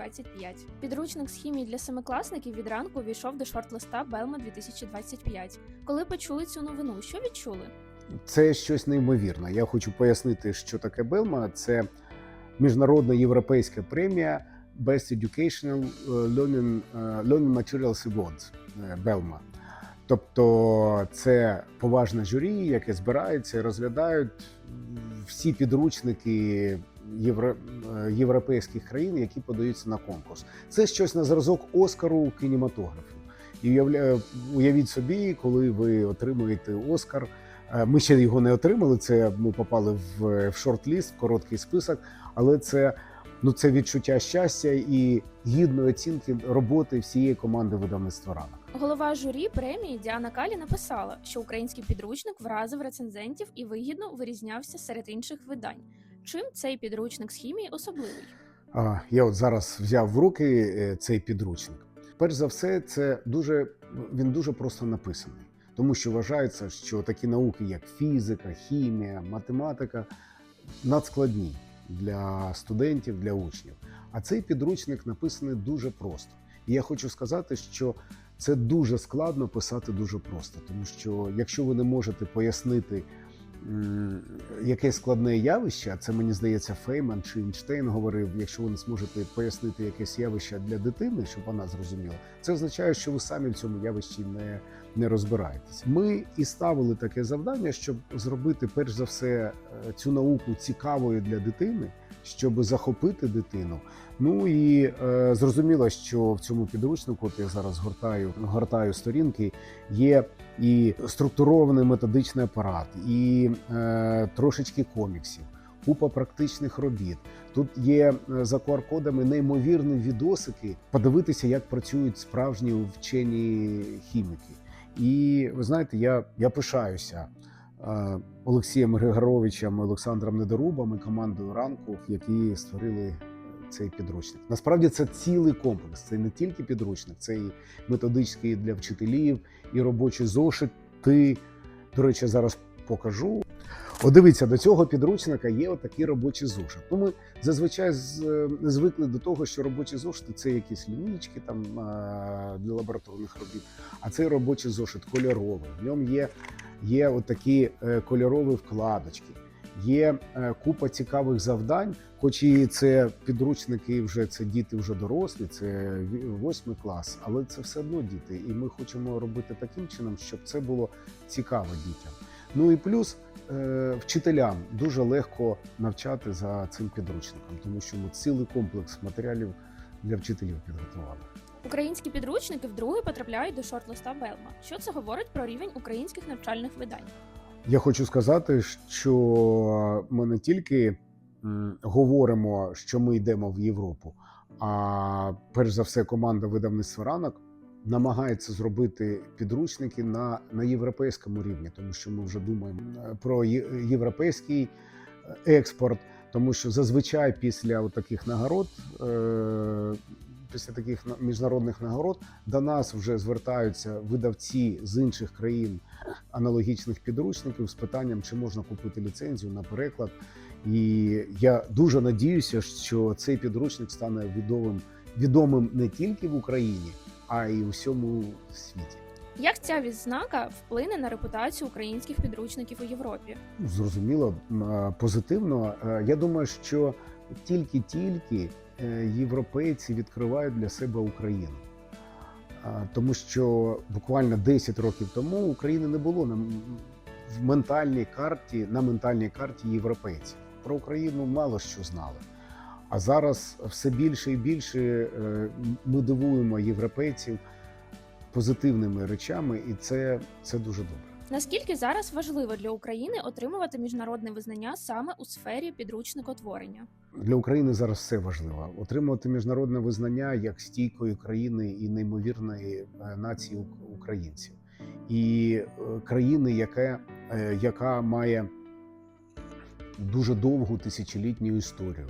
2025. Підручник з хімії для семикласників від ранку увійшов до шорт-листа Белма 2025. Коли почули цю новину, що відчули? Це щось неймовірне. Я хочу пояснити, що таке Белма. Це міжнародна європейська премія Best Educational Learning, е, Learning Materials Awards е, Белма. Тобто це поважне журі, яке збирається і розглядають всі підручники євро, е, європейських країн, які подаються на конкурс. Це щось на зразок Оскару кінематографу. І уявля- уявіть собі, коли ви отримуєте Оскар. Е, Ми ще його не отримали. Це ми попали в, в шорт-ліст, в короткий список, але це. Ну, це відчуття щастя і гідної оцінки роботи всієї команди видавництва ранок. Голова журі премії Діана Калі написала, що український підручник вразив рецензентів і вигідно вирізнявся серед інших видань. Чим цей підручник з хімії особливий? Я от зараз взяв в руки е, цей підручник. Перш за все, це дуже він дуже просто написаний, тому що вважається, що такі науки, як фізика, хімія, математика, надскладні для студентів, для учнів. А цей підручник написаний дуже просто. І я хочу сказати, що це дуже складно писати дуже просто, тому що якщо ви не можете пояснити м, якесь складне явище, це мені здається, Фейман чи Ейнштейн говорив: якщо ви не зможете пояснити якесь явище для дитини, щоб вона зрозуміла, це означає, що ви самі в цьому явищі не, не розбираєтесь. Ми і ставили таке завдання, щоб зробити перш за все е, цю науку цікавою для дитини. Щоб захопити дитину, ну і е, зрозуміло, що в цьому підручнику, от я зараз гортаю, гортаю сторінки, є і структурований методичний апарат, і е, трошечки коміксів, купа практичних робіт. Тут є е, за QR-кодами неймовірні відосики, подивитися, як працюють справжні вчені хіміки. І ви знаєте, я, я пишаюся. е, Олексієм Григоровичем, Олександром Недорубом і командою ранку, які створили е, цей підручник. Насправді це цілий комплекс. Це не тільки підручник, це і методичний для вчителів, і робочі зошити. До речі, зараз покажу. От дивіться, до цього підручника є отакий робочий зошит. Ну, ми зазвичай е, звикли до того, що робочі зошити це якісь лінійки там для лабораторних робіт. А цей робочий зошит кольоровий. В ньому є, є отакі е, кольорові вкладочки. Є е, купа цікавих завдань, хоч і це підручники, вже це діти вже дорослі, це восьмий клас, але це все одно діти. І ми хочемо робити таким чином, щоб це було цікаво дітям. Ну і плюс е, вчителям дуже легко навчати за цим підручником, тому що ми цілий комплекс матеріалів для вчителів підготували. Українські підручники вдруге потрапляють до шорт-листа Белма. Що це говорить про рівень українських навчальних видань? Я хочу сказати, що ми не тільки говоримо, що ми йдемо в Європу, а перш за все, команда видавництва ранок намагається зробити підручники на, на європейському рівні, тому що ми вже думаємо е, про європейський е, експорт, тому що зазвичай після таких нагород. Е- Після таких на- міжнародних нагород до нас вже звертаються видавці з інших країн аналогічних підручників з питанням, чи можна купити ліцензію на переклад. І я дуже надіюся, що цей підручник стане відомим, відомим не тільки в Україні, а й у всьому світі. Як ця відзнака вплине на репутацію українських підручників у Європі? Ну, Зрозуміло, позитивно. Я думаю, що тільки-тільки е, європейці відкривають для себе Україну. Тому що буквально 10 років тому України не було на в ментальній карті, на ментальній карті європейців. Про Україну мало що знали. А зараз все більше і більше е, ми дивуємо європейців позитивними речами, і це, це дуже добре. Наскільки зараз важливо для України отримувати міжнародне визнання саме у сфері підручникотворення? Для України зараз все важливо. Отримувати міжнародне визнання як стійкої країни і неймовірної е, нації українців, і е, країни, яка, яка має дуже довгу тисячолітню історію,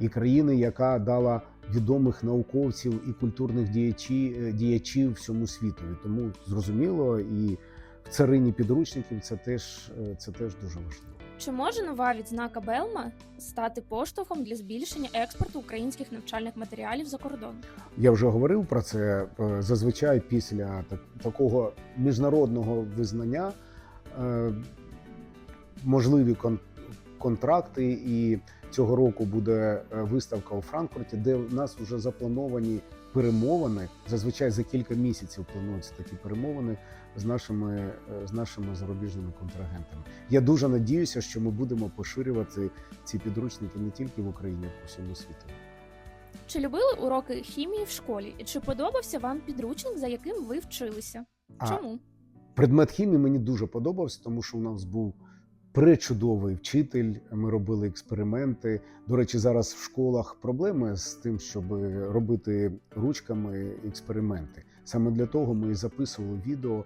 і країни, яка дала відомих науковців і культурних діячів, діячів всьому світові. Тому зрозуміло, і в царині підручників це теж, е, це теж дуже важливо. Чи може нова відзнака Белма стати поштовхом для збільшення експорту українських навчальних матеріалів за кордон? Я вже говорив про це. Е, Зазвичай після так- такого міжнародного визнання е, можливі кон- контракти, і цього року буде е, виставка у Франкфурті, де в нас вже заплановані перемовини. Зазвичай за кілька місяців плануються такі перемовини з нашими, е, з нашими зарубіжними контрагентами. Я дуже надіюся, що ми будемо поширювати ці підручники не тільки в Україні, а по всьому світу. Чи любили уроки хімії в школі? І чи подобався вам підручник, за яким ви вчилися? А Чому? Предмет хімії мені дуже подобався, тому що у нас був пречудовий вчитель. Ми робили експерименти. До речі, зараз в школах проблеми з тим, щоб робити ручками експерименти. Sаме для того ми записували відео,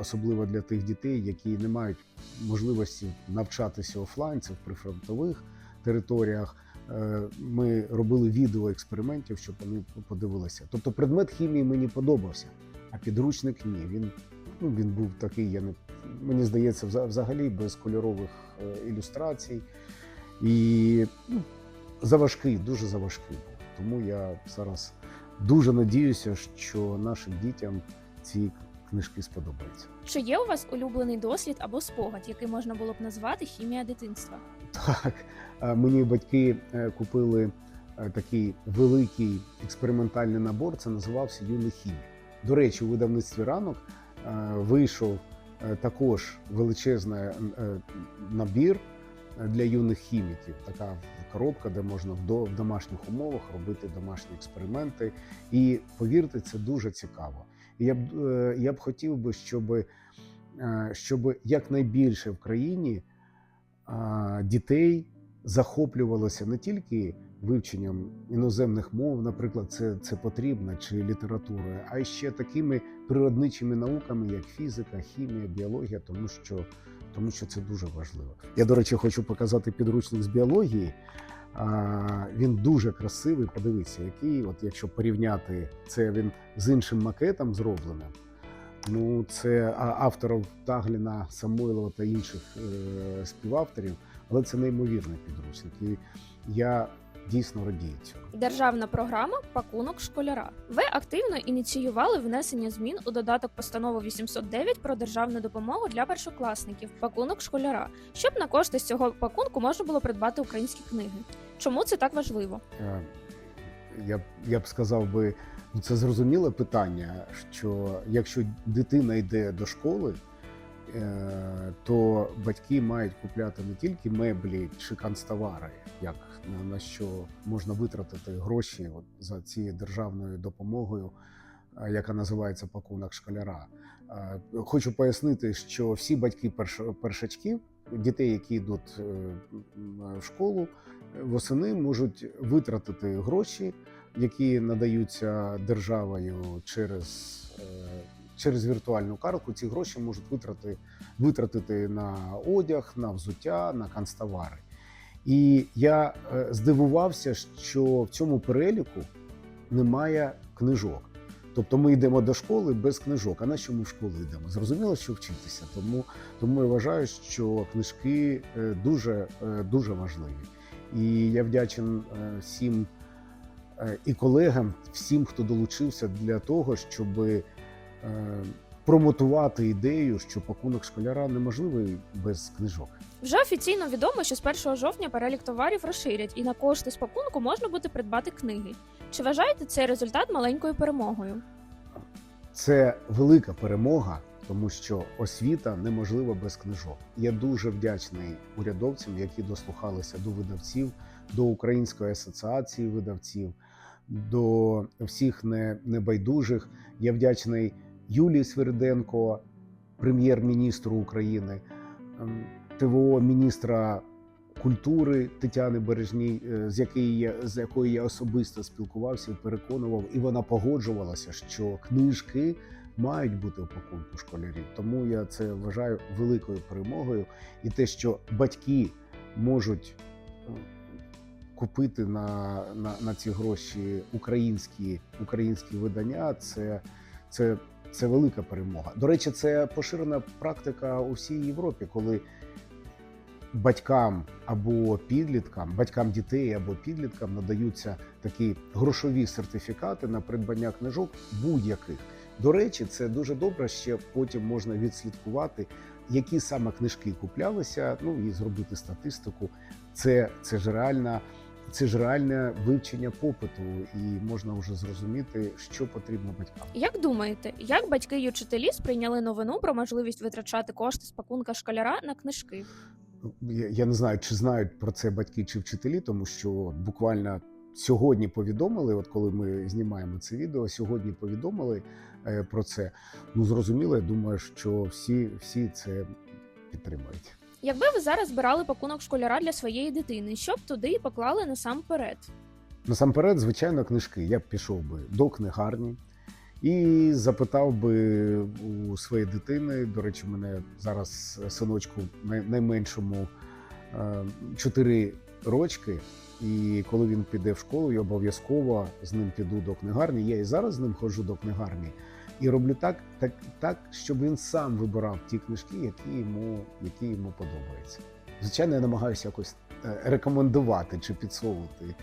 особливо для тих дітей, які не мають можливості навчатися офлайн, це в прифронтових територіях. Е, Ми робили відео експериментів, щоб вони подивилися. Тобто, предмет хімії мені подобався, а підручник ні. Він ну, він був такий, я не мені здається, взагалі без кольорових е, ілюстрацій. І ну, заважкий, дуже заважкий був. Тому я зараз дуже надіюся, що нашим дітям ці книжки сподобаються. Чи є у вас улюблений дослід або спогад, який можна було б назвати хімія дитинства? Так, мені батьки е, купили е, такий великий експериментальний набор. Це називався Юний хімік. До речі, у видавництві ранок е, вийшов е, також величезний е, набір для юних хіміків. Така коробка, де можна в до- в домашніх умовах робити домашні експерименти. І повірте, це дуже цікаво. Я б е, я б хотів би, щоб, щоб якнайбільше в країні дітей захоплювалося не тільки вивченням іноземних мов, наприклад, це, це потрібно, чи літературою, а ще такими природничими науками, як фізика, хімія, біологія, тому що, тому що це дуже важливо. Я, до речі, хочу показати підручник з біології. А, він дуже красивий. Подивіться, який, от якщо порівняти це він з іншим макетом зробленим. Ну, це авторів Тагліна, Самойлова та інших е, співавторів, але це неймовірний підручник. І я дійсно радію цьому. Державна програма Пакунок школяра. Ви активно ініціювали внесення змін у додаток постанови 809 про державну допомогу для першокласників Пакунок школяра, щоб на кошти з цього пакунку можна було придбати українські книги. Чому це так важливо? Е, Я, б- я б сказав би, ну, це зрозуміле питання, що якщо дитина йде до школи, то батьки мають купляти не тільки меблі чи канцтовари, як на, що можна витратити гроші от, за цією державною допомогою, е, яка називається пакунок школяра. Е, Хочу пояснити, що всі батьки перш- першачків, дітей, які йдуть е, в школу, восени можуть витратити гроші, які надаються державою через, е, через віртуальну картку. Ці гроші можуть витрати, витратити на одяг, на взуття, на канцтовари. І я е, здивувався, що в цьому переліку немає книжок. Тобто ми йдемо до школи без книжок. А на що ми в школу йдемо? Зрозуміло, що вчитися. Тому, тому я вважаю, що книжки е, дуже, е, дуже важливі. І я вдячен всім і колегам, всім, хто долучився для того, щоб промотувати ідею, що пакунок школяра неможливий без книжок. Вже офіційно відомо, що з 1 жовтня перелік товарів розширять, і на кошти з пакунку можна буде придбати книги. Чи вважаєте цей результат маленькою перемогою? Це велика перемога, тому що освіта неможлива без книжок. Я дуже вдячний урядовцям, які дослухалися до видавців, до Української асоціації видавців, до всіх небайдужих. Я вдячний Юлії Сверденко, прем'єр-міністру України, ем, ТВО міністра культури Тетяни Бережній, е, з якої я з якою я особисто спілкувався і переконував, і вона погоджувалася, що книжки мають бути у пакунку школярів. Тому я це вважаю великою перемогою. І те, що батьки можуть е, купити на, на, на ці гроші українські, українські видання, це, це, це велика перемога. До речі, це поширена практика у всій Європі, коли батькам або підліткам, батькам дітей або підліткам надаються такі грошові сертифікати на придбання книжок будь-яких. До речі, це дуже добре. Ще потім можна відслідкувати, які саме книжки куплялися. Ну і зробити статистику. Це, це ж реальна. Це ж реальне вивчення попиту, і можна вже зрозуміти, що потрібно батькам. Як думаєте, як батьки й учителі сприйняли новину про можливість витрачати кошти з пакунка школяра на книжки? Я, я не знаю, чи знають про це батьки чи вчителі, тому що буквально сьогодні повідомили, от коли ми знімаємо це відео, сьогодні повідомили е, про це. Ну зрозуміло, я думаю, що всі, всі це підтримують. Якби ви зараз збирали пакунок школяра для своєї дитини, що б туди поклали насамперед? Насамперед, звичайно, книжки. Я б пішов би до книгарні і запитав би у своєї дитини. До речі, мене зараз синочку най- найменшому 4 рочки. І коли він піде в школу, я обов'язково з ним піду до книгарні. Я і зараз з ним ходжу до книгарні і роблю так, так, так щоб він сам вибирав ті книжки, які йому, які йому подобаються. Звичайно, я намагаюся якось е, рекомендувати чи підсовувати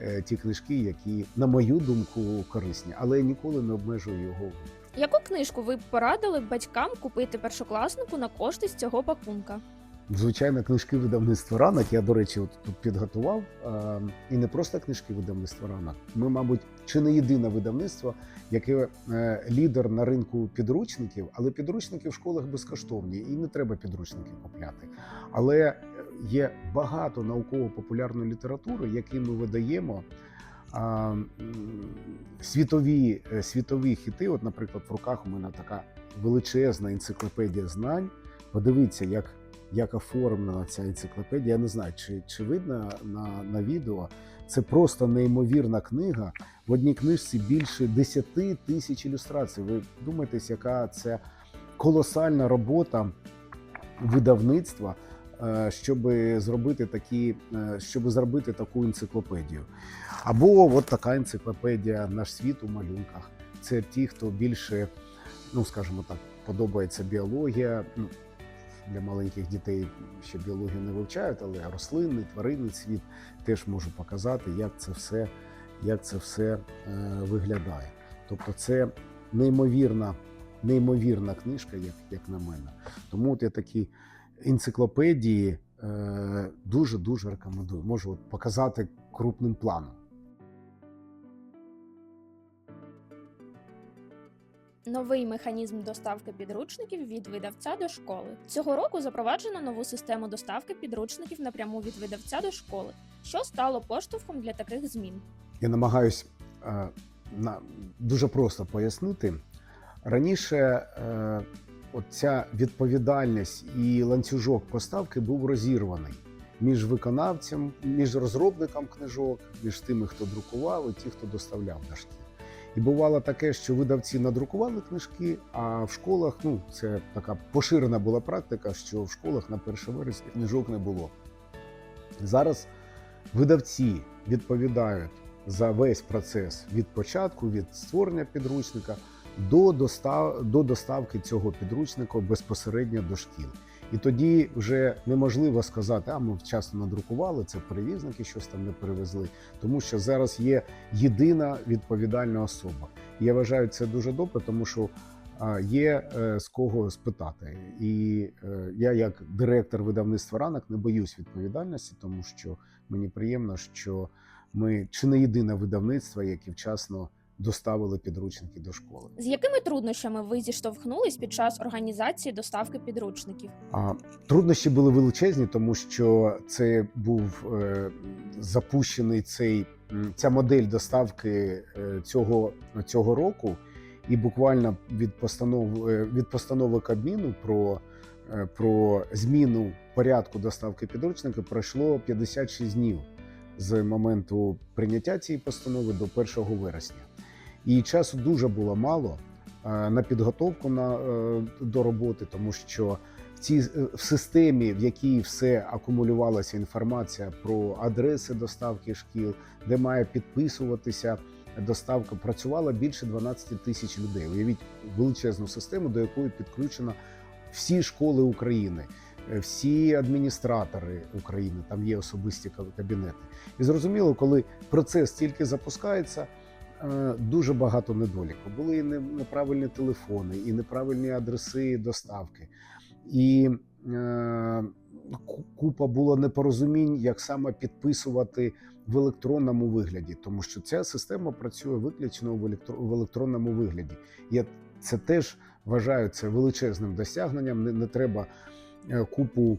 е, ті книжки, які, на мою думку, корисні, але я ніколи не обмежую його. Яку книжку ви б порадили батькам купити першокласнику на кошти з цього пакунка? Звичайно, книжки видавництва ранок. Я, до речі, от тут підготував. Е, І не просто книжки видавництва ранок. Ми, мабуть, чи не єдине видавництво, яке е, лідер на ринку підручників, але підручники в школах безкоштовні, і не треба підручники купляти. Але є багато науково-популярної літератури, які ми видаємо. Світові, е, світові хіти, от, наприклад, в руках у мене така величезна енциклопедія знань. Подивіться, як як оформлена ця енциклопедія. Я не знаю, чи, чи видно на, на відео. Це просто неймовірна книга. В одній книжці більше 10 тисяч ілюстрацій. Ви думаєтесь, яка це колосальна робота видавництва, е, щоб зробити такі, е, щоб зробити таку енциклопедію. Або от така енциклопедія Наш світ у малюнках. Це ті, хто більше, ну скажімо так, подобається біологія. Для маленьких дітей ще біологію не вивчають, але рослинний, тваринний світ теж можу показати, як це все, як це все е, виглядає. Тобто, це неймовірна, неймовірна книжка, як, як на мене. Тому от я такі енциклопедії е, дуже дуже рекомендую. Можу от показати крупним планом. Новий механізм доставки підручників від видавця до школи. Цього року запроваджено нову систему доставки підручників напряму від видавця до школи, що стало поштовхом для таких змін. Я намагаюсь е, на, дуже просто пояснити. Раніше е, от ця відповідальність і ланцюжок поставки був розірваний між виконавцем, між розробником книжок, між тими, хто друкував, і ті, хто доставляв на. І бувало таке, що видавці надрукували книжки, а в школах ну це така поширена була практика, що в школах на 1 вересня книжок не було. Зараз видавці відповідають за весь процес від початку, від створення підручника до достав, до доставки цього підручника безпосередньо до шкіл. І тоді вже неможливо сказати, а ми вчасно надрукували, це перевізники щось там не перевезли, тому що зараз є єдина відповідальна особа. Я вважаю це дуже добре, тому що є е, з кого спитати. І е, я, як директор видавництва ранок, не боюсь відповідальності, тому що мені приємно, що ми чи не єдине видавництво, яке вчасно доставили підручники до школи. З якими труднощами ви зіштовхнулись під час організації доставки підручників? А труднощі були величезні, тому що це був е, запущений цей ця модель доставки е, цього, цього року, і буквально від постанов е, від постанови Кабміну про, е, про зміну порядку доставки підручника пройшло 56 днів з моменту прийняття цієї постанови до 1 вересня. І часу дуже було мало е, на підготовку на, е, до роботи, тому що в цій е, в системі, в якій все акумулювалася інформація про адреси доставки шкіл, де має підписуватися доставка, працювало більше 12 тисяч людей. Уявіть величезну систему, до якої підключено всі школи України. всі адміністратори України, там є особисті кабінети. І зрозуміло, коли процес тільки запускається, дуже багато недоліків. Були і неправильні телефони, і неправильні адреси доставки. І е, купа було непорозумінь, як саме підписувати в електронному вигляді, тому що ця система працює виключно в, електро- в електронному вигляді. Я це теж вважаю це величезним досягненням. Не, не треба е, купу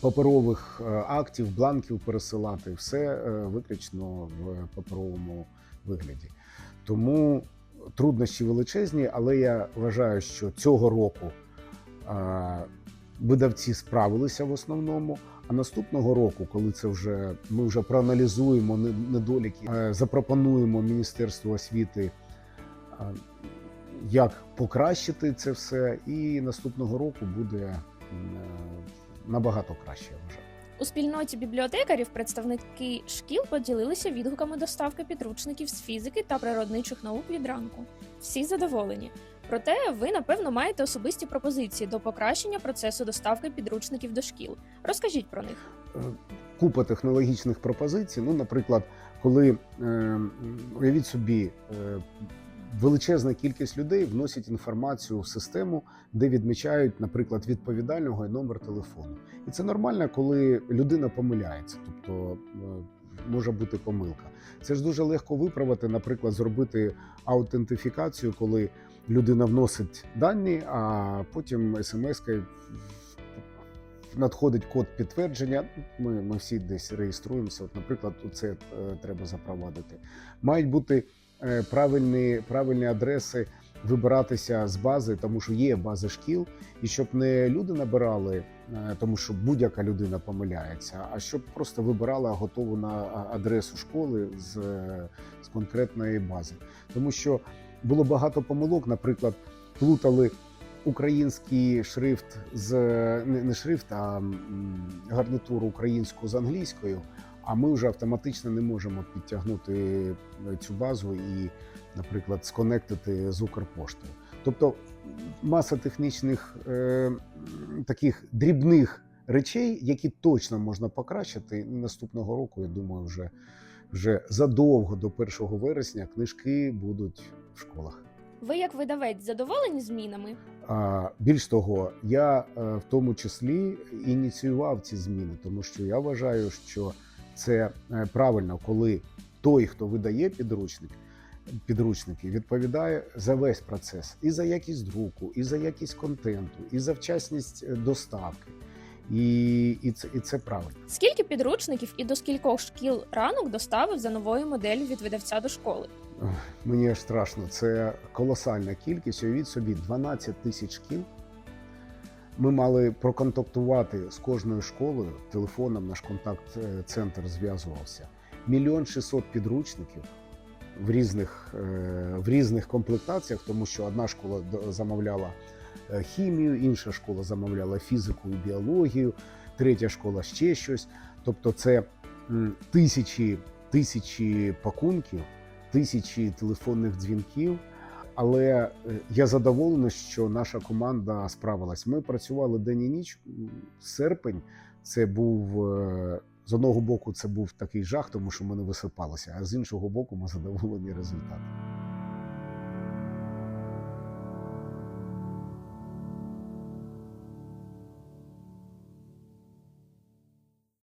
паперових е, актів, бланків пересилати. Все е, виключно в паперовому вигляді. Тому труднощі величезні, але я вважаю, що цього року видавці справилися в основному. А наступного року, коли це вже ми вже проаналізуємо недоліки, запропонуємо Міністерству освіти, як покращити це все, і наступного року буде набагато краще. Я. У спільноті бібліотекарів представники шкіл поділилися відгуками доставки підручників з фізики та природничих наук від ранку. Всі задоволені. Проте ви, напевно, маєте особисті пропозиції до покращення процесу доставки підручників до шкіл. Розкажіть про них. Е, купа технологічних пропозицій. Ну, наприклад, коли е, уявіть собі, е, величезна кількість людей вносять інформацію в систему, де відмічають, наприклад, відповідального і номер телефону. І це нормально, коли людина помиляється, тобто е, може бути помилка. Це ж дуже легко виправити, наприклад, зробити аутентифікацію, коли людина вносить дані, а потім смс-кою надходить код підтвердження. Ми, ми всі десь реєструємося. От, наприклад, це е, треба запровадити. Мають бути правильні, правильні адреси вибиратися з бази, тому що є бази шкіл, і щоб не люди набирали, е, тому що будь-яка людина помиляється, а щоб просто вибирала готову на адресу школи з, е, з конкретної бази. Тому що було багато помилок, наприклад, плутали український шрифт з не шрифт, а гарнітуру українську з англійською. А ми вже автоматично не можемо підтягнути е, цю базу і, наприклад, сконектити з Укрпоштою. Тобто маса технічних е, таких дрібних речей, які точно можна покращити. Наступного року, я думаю, вже, вже задовго до 1 вересня книжки будуть в школах. Ви, як видавець, задоволені змінами? А, Більш того, я е, в тому числі ініціював ці зміни, тому що я вважаю, що це е, правильно, коли той, хто видає підручник, підручники, відповідає за весь процес і за якість друку, і за якість контенту, і за вчасність е, доставки. І, і, це, і це правильно. Скільки підручників і до скількох шкіл ранок доставив за новою моделлю від видавця до школи? Мені аж страшно. Це колосальна кількість. Уявіть собі, 12 тисяч шкіл. Ми мали проконтактувати з кожною школою. Телефоном наш контакт-центр зв'язувався. Мільйон шістсот підручників в різних, е, в різних комплектаціях, тому що одна школа замовляла е, хімію, інша школа замовляла фізику і біологію, третя школа ще щось. Тобто, це тисячі, тисячі пакунків тисячі телефонних дзвінків. Але е, я задоволений, що наша команда справилась. Ми працювали день і ніч. Серпень це був е, з одного боку, це був такий жах, тому що ми не висипалися, а з іншого боку, ми задоволені результатом.